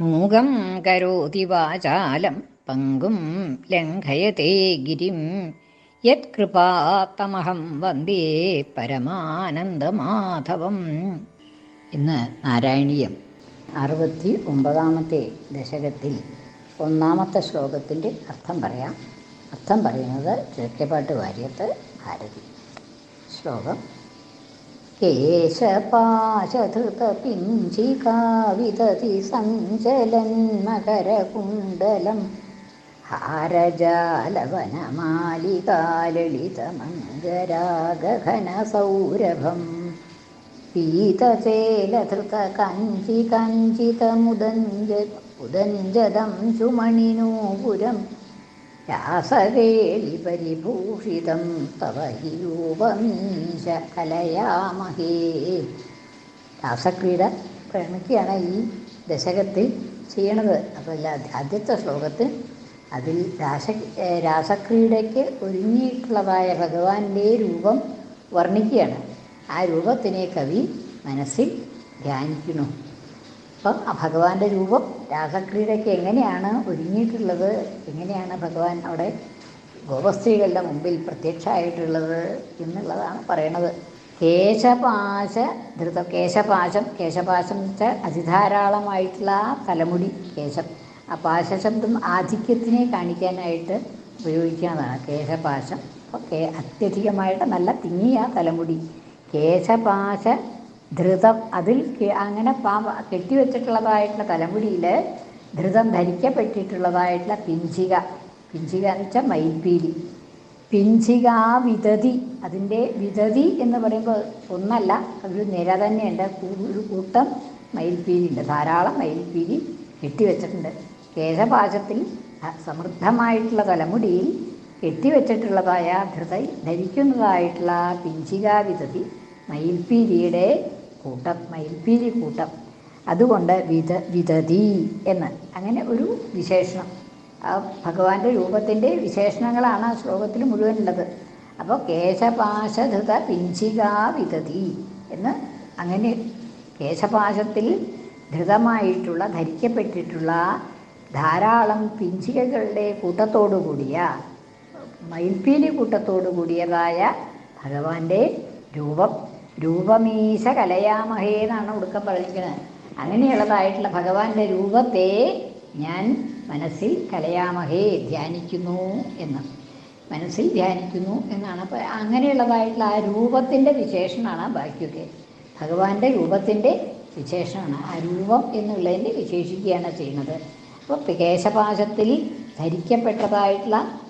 മൂകം കരോതി വാചാലം പങ്കും ലംഘയത്തെ ഗിരിം. യത്കൃപാത്തമഹം വന്ദേ പരമാനന്ദമാധവം. ഇന്ന് നാരായണീയം അറുപത്തി ഒമ്പതാമത്തെ ദശകത്തിൽ ഒന്നാമത്തെ ശ്ലോകത്തിന്റെ അർത്ഥം പറയാം. അർത്ഥം പറയുന്നത് കിഴക്കേപ്പാട്ട് വാര്യത്ത് ഭാരതി. ശ്ലോകം केशपाशधृतपिञ्जिका विदति सञ्चलन्मकरकुण्डलं हारजालवनमालिकाललितमञ्जरागघनसौरभं पीतचेलधृत कञ्चि उदञ्जदं शुमणिनूपुरम् ചുമണിനൂപുരം രാസവേളിപരിഭൂഷിതം തവ ഹി രൂപമീശ കലയാമഹേ രാസക്രീഡ പ്രണിക്കുകയാണ് ഈ ദശകത്തിൽ ചെയ്യണത്. അപ്പോൾ ആദ്യത്തെ ശ്ലോകത്തിൽ അതിൽ രാസ രാസക്രീഡയ്ക്ക് ഒരുങ്ങിയിട്ടുള്ളതായ ഭഗവാന്റെ രൂപം വർണിക്കുകയാണ്. ആ രൂപത്തിനെ കവി മനസ്സിൽ ധ്യാനിക്കുന്നു. അപ്പം ആ ഭഗവാന്റെ രൂപം രാസക്രീഡയ്ക്ക് എങ്ങനെയാണ് ഒരുങ്ങിയിട്ടുള്ളത്? എങ്ങനെയാണ് ഭഗവാൻ അവിടെ ഗോപസ്ത്രീകളുടെ മുമ്പിൽ പ്രത്യക്ഷമായിട്ടുള്ളത് എന്നുള്ളതാണ് പറയണത്. കേശപാശ ധൃത കേശപാശം കേശപാശം എന്ന് വെച്ചാൽ അതിധാരാളമായിട്ടുള്ള ആ തലമുടി കേശം. ആ പാശശബ്ദം ആധിക്യത്തിനെ കാണിക്കാനായിട്ട് ഉപയോഗിക്കുന്നതാണ് കേശപാശം. അപ്പോൾ അത്യധികമായിട്ട് നല്ല തിങ്ങിയ തലമുടി. കേശപാശ ധൃതം അതിൽ അങ്ങനെ പാ കെട്ടിവെച്ചിട്ടുള്ളതായിട്ടുള്ള തലമുടിയിൽ ധൃതം ധരിക്കപ്പെട്ടിട്ടുള്ളതായിട്ടുള്ള പിഞ്ചിക. പിഞ്ചിക എന്ന് വെച്ചാൽ മയിൽപ്പീലി പിഞ്ചിക വിതതി അതിന്റെ വിതതി എന്ന് പറയുമ്പോൾ ഒന്നല്ല അതൊരു നിര തന്നെയുണ്ട്. ഒരു കൂട്ടം മയിൽപ്പീലിയുണ്ട് ധാരാളം മയിൽപ്പീലി കെട്ടിവെച്ചിട്ടുണ്ട്. കേശപാശത്തിൽ സമൃദ്ധമായിട്ടുള്ള തലമുടിയിൽ കെട്ടിവെച്ചിട്ടുള്ളതായ ധൃത ധരിക്കുന്നതായിട്ടുള്ള പിഞ്ചികാ വിതതി മയിൽപ്പീലിയുടെ കൂട്ടം മയിൽപ്പീലി കൂട്ടം. അതുകൊണ്ട് വിത വിതതി എന്ന്. അങ്ങനെ ഒരു വിശേഷണം. ആ ഭഗവാന്റെ രൂപത്തിന്റെ വിശേഷണങ്ങളാണ് ആ ശ്ലോകത്തിൽ മുഴുവനുള്ളത്. അപ്പോൾ കേശപാശധൃത പിഞ്ചികാ വിതതി എന്ന് അങ്ങനെ കേശപാശത്തിൽ ധൃതമായിട്ടുള്ള ധരിക്കപ്പെട്ടിട്ടുള്ള ധാരാളം പിഞ്ചികകളുടെ കൂട്ടത്തോടു കൂടിയ മയിൽപ്പീലി കൂട്ടത്തോടു കൂടിയതായ ഭഗവാന്റെ രൂപം. രൂപമീശ കലയാമഹേ എന്നാണ് ഒടുക്കം പറഞ്ഞിരിക്കുന്നത്. അങ്ങനെയുള്ളതായിട്ടുള്ള ഭഗവാന്റെ രൂപത്തെ ഞാൻ മനസ്സിൽ കലയാമഹേ ധ്യാനിക്കുന്നു എന്ന്. മനസ്സിൽ ധ്യാനിക്കുന്നു എന്നാണ്. അപ്പോൾ അങ്ങനെയുള്ളതായിട്ടുള്ള ആ രൂപത്തിന്റെ വിശേഷണമാണ് ബാക്കിയൊക്കെ. ഭഗവാന്റെ രൂപത്തിന്റെ വിശേഷമാണ് ആ രൂപം എന്നുള്ളതിന്റെ വിശേഷിക്കുകയാണ് ചെയ്യുന്നത്. അപ്പോൾ കേശപാശത്തിൽ ധരിക്കപ്പെട്ടതായിട്ടുള്ള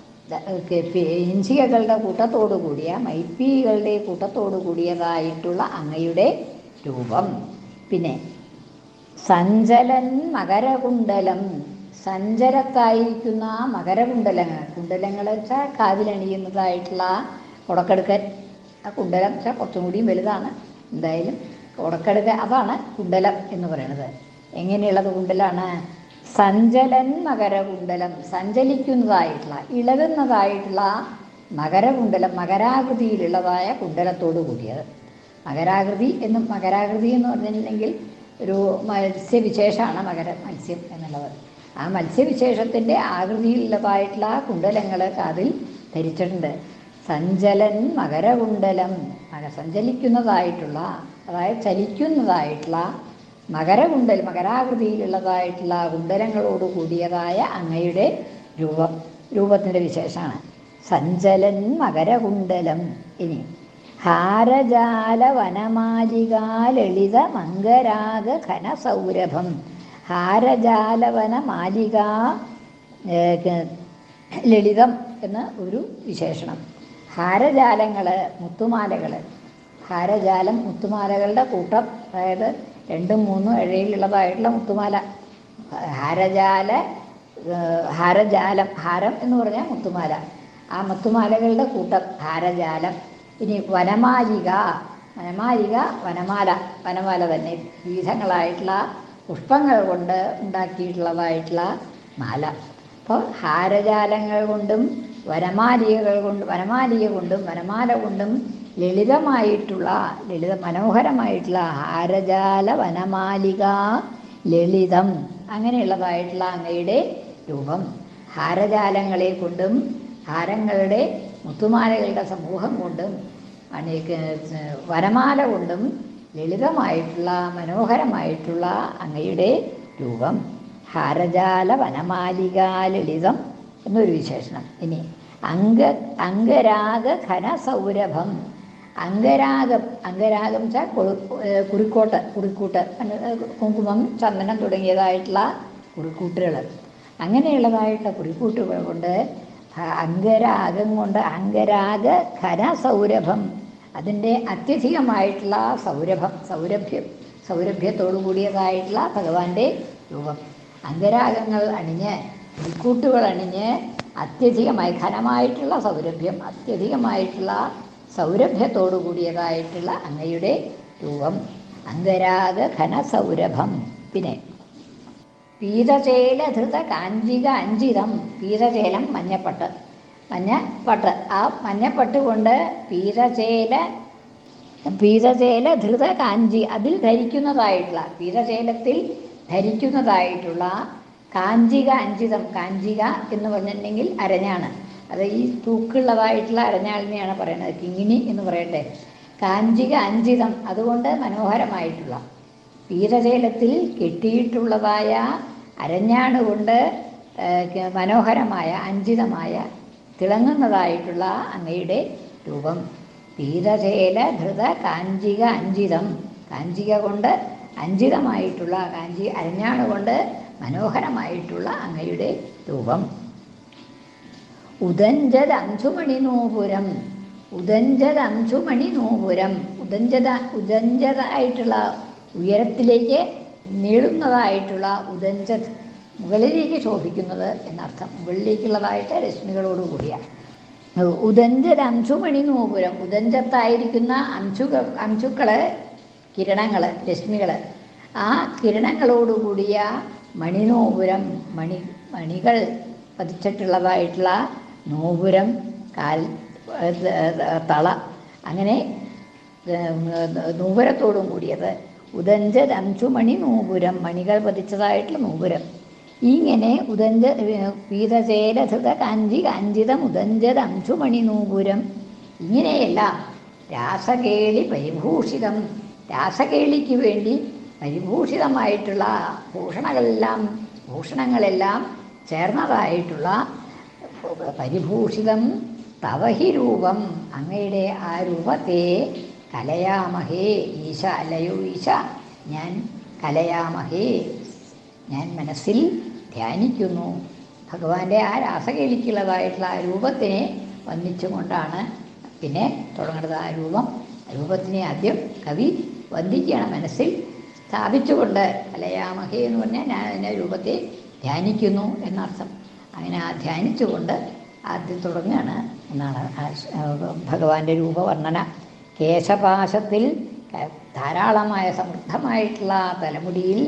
ഇഞ്ചികകളുടെ കൂട്ടത്തോടു കൂടിയ മൈപ്പീകളുടെ കൂട്ടത്തോടു കൂടിയതായിട്ടുള്ള അങ്ങയുടെ രൂപം. പിന്നെ സഞ്ചലൻ മകരകുണ്ടലം. സഞ്ചരത്തായിരിക്കുന്ന മകരകുണ്ടലങ്ങൾ കുണ്ടലങ്ങൾ വെച്ചാൽ കാതിലണിയുന്നതായിട്ടുള്ള ഉടക്കെടുക്കൻ ആ കുണ്ടലം വെച്ചാൽ കുറച്ചും കൂടിയും വലുതാണ്. എന്തായാലും ഉടക്കെടുക്ക അതാണ് കുണ്ടലം എന്ന് പറയുന്നത്. എങ്ങനെയുള്ളത് കുണ്ടലാണ്? സഞ്ചലൻ മകരകുണ്ടലം. സഞ്ചലിക്കുന്നതായിട്ടുള്ള ഇളകുന്നതായിട്ടുള്ള മകരകുണ്ടലം മകരാകൃതിയിലുള്ളതായ കുണ്ടലത്തോടു കൂടിയത്. മകരാകൃതി എന്നും മകരാകൃതി എന്ന് പറഞ്ഞിട്ടുണ്ടെങ്കിൽ ഒരു മത്സ്യവിശേഷമാണ് മകര മത്സ്യം എന്നുള്ളത്. ആ മത്സ്യവിശേഷത്തിന്റെ ആകൃതിയിലുള്ളതായിട്ടുള്ള കുണ്ടലങ്ങൾ അതിൽ ധരിച്ചിട്ടുണ്ട്. സഞ്ചലൻ മകരകുണ്ടലം മക സഞ്ചലിക്കുന്നതായിട്ടുള്ള അതായത് ചലിക്കുന്നതായിട്ടുള്ള മകരകുണ്ടൽ മകരാകൃതിയിലുള്ളതായിട്ടുള്ള കുണ്ടലങ്ങളോട് കൂടിയതായ അങ്ങയുടെ രൂപം രൂപത്തിന്റെ വിശേഷമാണ്. സഞ്ചലൻ മകരകുണ്ടലം ഇനി. ഹാരജാല വനമാലികാലളിത മംഗരാഗ ഘനസൗരഭം ഹാരജാലവന മാലിക ലളിതം എന്ന ഒരു വിശേഷണം. ഹാരജാലങ്ങൾ മുത്തുമാലകൾ ഹാരജാലം മുത്തുമാലകളുടെ കൂട്ടം അതായത് രണ്ടും മൂന്നും ഇഴയിലുള്ളതായിട്ടുള്ള മുത്തുമാല. ഹാരജാല ഹാരജാലം ഹാരം എന്ന് പറഞ്ഞാൽ മുത്തുമാല. ആ മുത്തുമാലകളുടെ കൂട്ടം ഹാരജാലം. ഇനി വനമാലിക വനമാലിക വനമാല വനമാല തന്നെ. വിവിധങ്ങളായിട്ടുള്ള പുഷ്പങ്ങൾ കൊണ്ട് ഉണ്ടാക്കിയിട്ടുള്ളതായിട്ടുള്ള മാല. അപ്പോൾ ഹാരജാലങ്ങൾ കൊണ്ടും വനമാലികകൾ കൊണ്ട് വനമാലിക കൊണ്ടും വനമാല കൊണ്ടും ലളിതമായിട്ടുള്ള ലളിത മനോഹരമായിട്ടുള്ള ഹാരജാല വനമാലിക ലളിതം. അങ്ങനെയുള്ളതായിട്ടുള്ള അങ്ങയുടെ രൂപം. ഹാരജാലങ്ങളെ കൊണ്ടും ഹാരങ്ങളുടെ മുത്തുമാലകളുടെ സമൂഹം കൊണ്ടും വനമാല കൊണ്ടും ലളിതമായിട്ടുള്ള മനോഹരമായിട്ടുള്ള അങ്ങയുടെ രൂപം. ഹാരജാല വനമാലിക ലളിതം എന്നൊരു വിശേഷണം. ഇനി അംഗ അംഗരാഗ ഘനസൗരഭം. അംഗരാഗം അംഗരാഗം വെച്ചാൽ കുറിക്കോട്ട് കുറിക്കൂട്ട് കുങ്കുമം ചന്ദനം തുടങ്ങിയതായിട്ടുള്ള കുറിക്കൂട്ടുകൾ അങ്ങനെയുള്ളതായിട്ടുള്ള കുറിക്കൂട്ടുകൾ കൊണ്ട് അംഗരാഗം കൊണ്ട് അംഗരാഗ ഘനസൗരഭം അതിന്റെ അത്യധികമായിട്ടുള്ള സൗരഭം സൗരഭ്യം സൗരഭ്യത്തോടു കൂടിയതായിട്ടുള്ള ഭഗവാന്റെ രൂപം. അംഗരാഗങ്ങൾ അണിഞ്ഞ് കുറിക്കൂട്ടുകൾ അണിഞ്ഞ് അത്യധികമായി ഘനമായിട്ടുള്ള സൗരഭ്യം അത്യധികമായിട്ടുള്ള സൗരഭ്യത്തോടു കൂടിയതായിട്ടുള്ള അങ്ങയുടെ രൂപം. അംഗരാഗ ഘനസൗരഭം. പിന്നെ പീതചേലധൃത കാഞ്ചിക അഞ്ചിതം. പീതചേലം മഞ്ഞപ്പട്ട്. മഞ്ഞപ്പട്ട്. ആ മഞ്ഞപ്പട്ട് കൊണ്ട് പീതചേല പീതചേല ധൃത കാഞ്ചി അതിൽ ധരിക്കുന്നതായിട്ടുള്ള പീതചേലത്തിൽ ധരിക്കുന്നതായിട്ടുള്ള കാഞ്ചിക അഞ്ചിതം. കാഞ്ചിക എന്ന് പറഞ്ഞിട്ടുണ്ടെങ്കിൽ അരഞ്ഞാണ്. അത് ഈ തൂക്കുള്ളതായിട്ടുള്ള അരഞ്ഞാളിനെയാണ് പറയുന്നത്. കിങ്ങിണി എന്ന് പറയട്ടെ കാഞ്ചിക അഞ്ചിതം. അതുകൊണ്ട് മനോഹരമായിട്ടുള്ള വീരചേലത്തിൽ കെട്ടിയിട്ടുള്ളതായ അരഞ്ഞാണ് കൊണ്ട് മനോഹരമായ അഞ്ചിതമായ തിളങ്ങുന്നതായിട്ടുള്ള അങ്ങയുടെ രൂപം. പീതശേല ധൃത കാഞ്ചിക അഞ്ചിതം. കാഞ്ചിക കൊണ്ട് അഞ്ചിതമായിട്ടുള്ള കാഞ്ചി അരഞ്ഞാണ് കൊണ്ട് മനോഹരമായിട്ടുള്ള അങ്ങയുടെ രൂപം. ഉദഞ്ചത് അഞ്ചുമണി നൂപുരം ഉദഞ്ചത് അഞ്ചുമണി നൂപുരം ഉദഞ്ചത ഉദഞ്ചതായിട്ടുള്ള ഉയരത്തിലേക്ക് നീളുന്നതായിട്ടുള്ള ഉദഞ്ചത് മുകളിലേക്ക് ശോഭിക്കുന്നത് എന്നർത്ഥം. മുകളിലേക്കുള്ളതായിട്ട് രശ്മികളോടുകൂടിയാണ് ഉദഞ്ചത് അംശുമണി നൂപുരം ഉദഞ്ചത്തായിരിക്കുന്ന അംശുക അംശുക്കൾ കിരണങ്ങൾ രശ്മികൾ ആ കിരണങ്ങളോടുകൂടിയ മണിനോപുരം മണി മണികൾ പതിച്ചിട്ടുള്ളതായിട്ടുള്ള നോപുരം കാൽ തള അങ്ങനെ നൂപുരത്തോടും കൂടിയത്. ഉദഞ്ച അഞ്ചുമണി നൂപുരം മണികൾ പതിച്ചതായിട്ടുള്ള നൂപുരം. ഇങ്ങനെ ഉദഞ്ച പീതചേരധൃത കാഞ്ചി കാഞ്ചിതം ഉദഞ്ചത് അഞ്ചുമണി നൂപുരം. ഇങ്ങനെയെല്ലാം രാസകേളി പരിഭൂഷിതം. രാസകേളിക്ക് വേണ്ടി പരിഭൂഷിതമായിട്ടുള്ള ഭൂഷണങ്ങളെല്ലാം ഭൂഷണങ്ങളെല്ലാം ചേർന്നതായിട്ടുള്ള പരിഭൂഷിതം തവഹി രൂപം. അങ്ങയുടെ ആ രൂപത്തെ കലയാമഹേ ഈശ അല്ലയോ ഈശ ഞാൻ കലയാമഹേ. ഞാൻ മനസ്സിൽ ധ്യാനിക്കുന്നു. ഭഗവാന്റെ ആ രാസകേലിക്കുള്ളതായിട്ടുള്ള ആ രൂപത്തിനെ വന്ദിച്ചുകൊണ്ടാണ് പിന്നെ തുടങ്ങുന്നത് ആ രൂപം. രൂപത്തിനെ ആദ്യം കവി വന്ദിക്കുകയാണ് മനസ്സിൽ സ്ഥാപിച്ചുകൊണ്ട് കലയാമഹേ എന്ന് പറഞ്ഞാൽ ഞാൻ അതിന്റെ രൂപത്തെ ധ്യാനിക്കുന്നു എന്നർത്ഥം. അങ്ങനെ ആ ധ്യാനിച്ചുകൊണ്ട് ആദ്യം തുടങ്ങുകയാണ്. എന്നാണ് ഭഗവാന്റെ രൂപവർണന. കേശപാശത്തിൽ ധാരാളമായ സമൃദ്ധമായിട്ടുള്ള തലമുടിയിൽ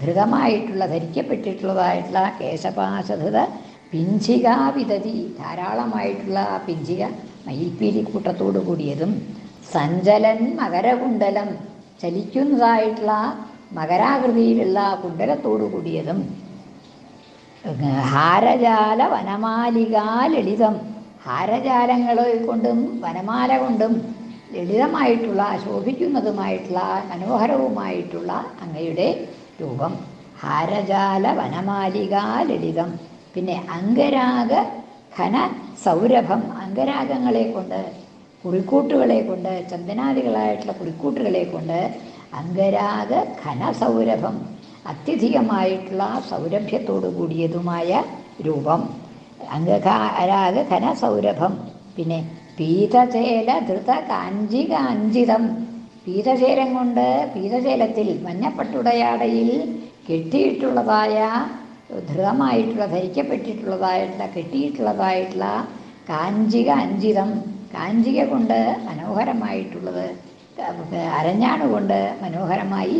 ധൃതമായിട്ടുള്ള ധരിക്കപ്പെട്ടിട്ടുള്ളതായിട്ടുള്ള കേശപാശധൃത പിഞ്ചിക വിതതി ധാരാളമായിട്ടുള്ള ആ പിഞ്ചിക മയിൽപ്പീലി കൂട്ടത്തോടു കൂടിയതും സഞ്ചലൻ മകരകുണ്ടലം ചലിക്കുന്നതായിട്ടുള്ള മകരാകൃതിയിലുള്ള കുണ്ടലത്തോടു കൂടിയതും ഹാരജാല വനമാലിക ലളിതം ഹാരജാലങ്ങളെ കൊണ്ടും വനമാല കൊണ്ടും ലളിതമായിട്ടുള്ള ശോഭിക്കുന്നതുമായിട്ടുള്ള മനോഹരവുമായിട്ടുള്ള അങ്ങയുടെ രൂപം. ഹാരജാല വനമാലിക ലളിതം പിന്നെ അംഗരാഗ ഖന സൗരഭം അംഗരാഗങ്ങളെ കൊണ്ട് കുറിക്കൂട്ടുകളെ കൊണ്ട് ചന്ദനാദികളായിട്ടുള്ള കുറിക്കൂട്ടുകളെ കൊണ്ട് അംഗരാഗ ഘനസൗരഭം. അത്യധികമായിട്ടുള്ള സൗരഭ്യത്തോടു കൂടിയതുമായ രൂപം. അംഗരാഗ ഘനസൗരഭം പിന്നെ പീതചേല ധൃത കാഞ്ചിക അഞ്ചിതം. പീതശേലം കൊണ്ട് പീതശേലത്തിൽ മഞ്ഞപ്പട്ടുടയാടയിൽ കെട്ടിയിട്ടുള്ളതായ ധൃതമായിട്ടുള്ള ധരിക്കപ്പെട്ടിട്ടുള്ളതായിട്ടുള്ള കെട്ടിയിട്ടുള്ളതായിട്ടുള്ള കാഞ്ചിക അഞ്ചിതം. കാഞ്ചിക കൊണ്ട് മനോഹരമായിട്ടുള്ളത് അരഞ്ഞാണ് കൊണ്ട് മനോഹരമായി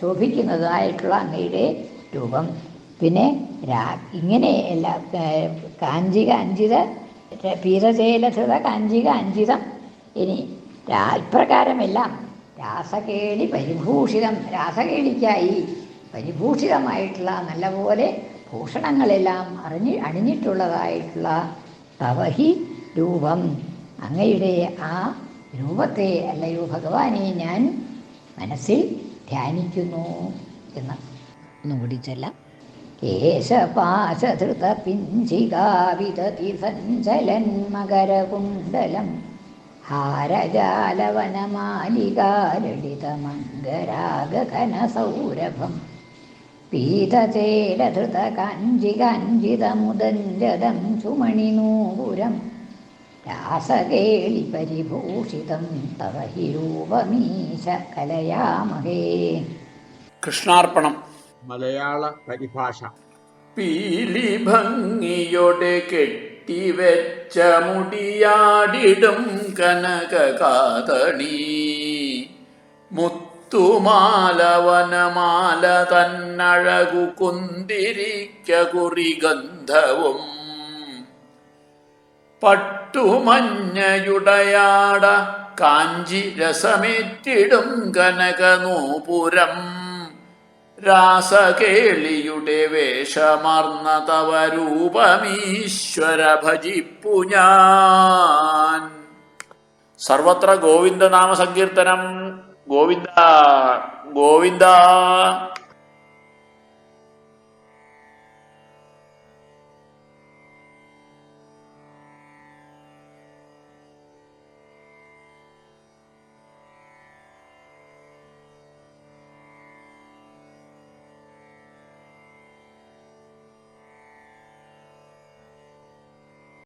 ശോഭിക്കുന്നതായിട്ടുള്ള അങ്ങയുടെ രൂപം. പിന്നെ രാ ഇങ്ങനെ എല്ലാ കാഞ്ചിക അഞ്ചിത പീരചേലധിത കാഞ്ചിക അഞ്ചിതം. ഇനി രാ ഇപ്രകാരമെല്ലാം രാസകേളി പരിഭൂഷിതം രാസകേളിക്കായി പരിഭൂഷിതമായിട്ടുള്ള നല്ലപോലെ ഭൂഷണങ്ങളെല്ലാം അറിഞ്ഞ് അണിഞ്ഞിട്ടുള്ളതായിട്ടുള്ള തവഹി രൂപം. അങ്ങയുടെ ആ രൂപത്തെ അല്ലയോ ഭഗവാനെ ഞാൻ മനസ്സിൽ ധ്യാനിക്കുന്നു എന്ന്. ഒന്നുകൂടി ചെല്ലാം കേശപാശധൃത പിഞ്ചികാവിതതി സഞ്ചലൻ മകരകുണ്ടലം. ഹാരജാലവനമാലികാലളിതമംഗരാഗഘനസൗരഭം പീതചേലധൃത കാഞ്ചി കാഞ്ചിതമുദഞ്ചതം സുമണിനൂപുരം രാസകേളി പരിഭൂഷിതം തവ ഹി രൂപമീശ കലയാമഹേ കൃഷ്ണാർപ്പണം. മലയാള പരിഭാഷ. പീലി ഭംഗിയോടെ കെട്ടിവെച്ച മുടിയാടിടും കനകകാതണി മുത്തുമാലവനമാല തന്നഴകു കുന്തിരിക്ക കുറിഗന്ധവും. പട്ടുമഞ്ഞയുടയാട കാഞ്ചി രസമേറ്റിടും കനകനൂപുരം. രാസകേളിയുടെ വേഷമർന്ന തവ രൂപമീശ്വര ഭജിപ്പു ഞാൻ. സർവത്ര ഗോവിന്ദനാമ സങ്കീർത്തനം ഗോവിന്ദ ഗോവിന്ദ.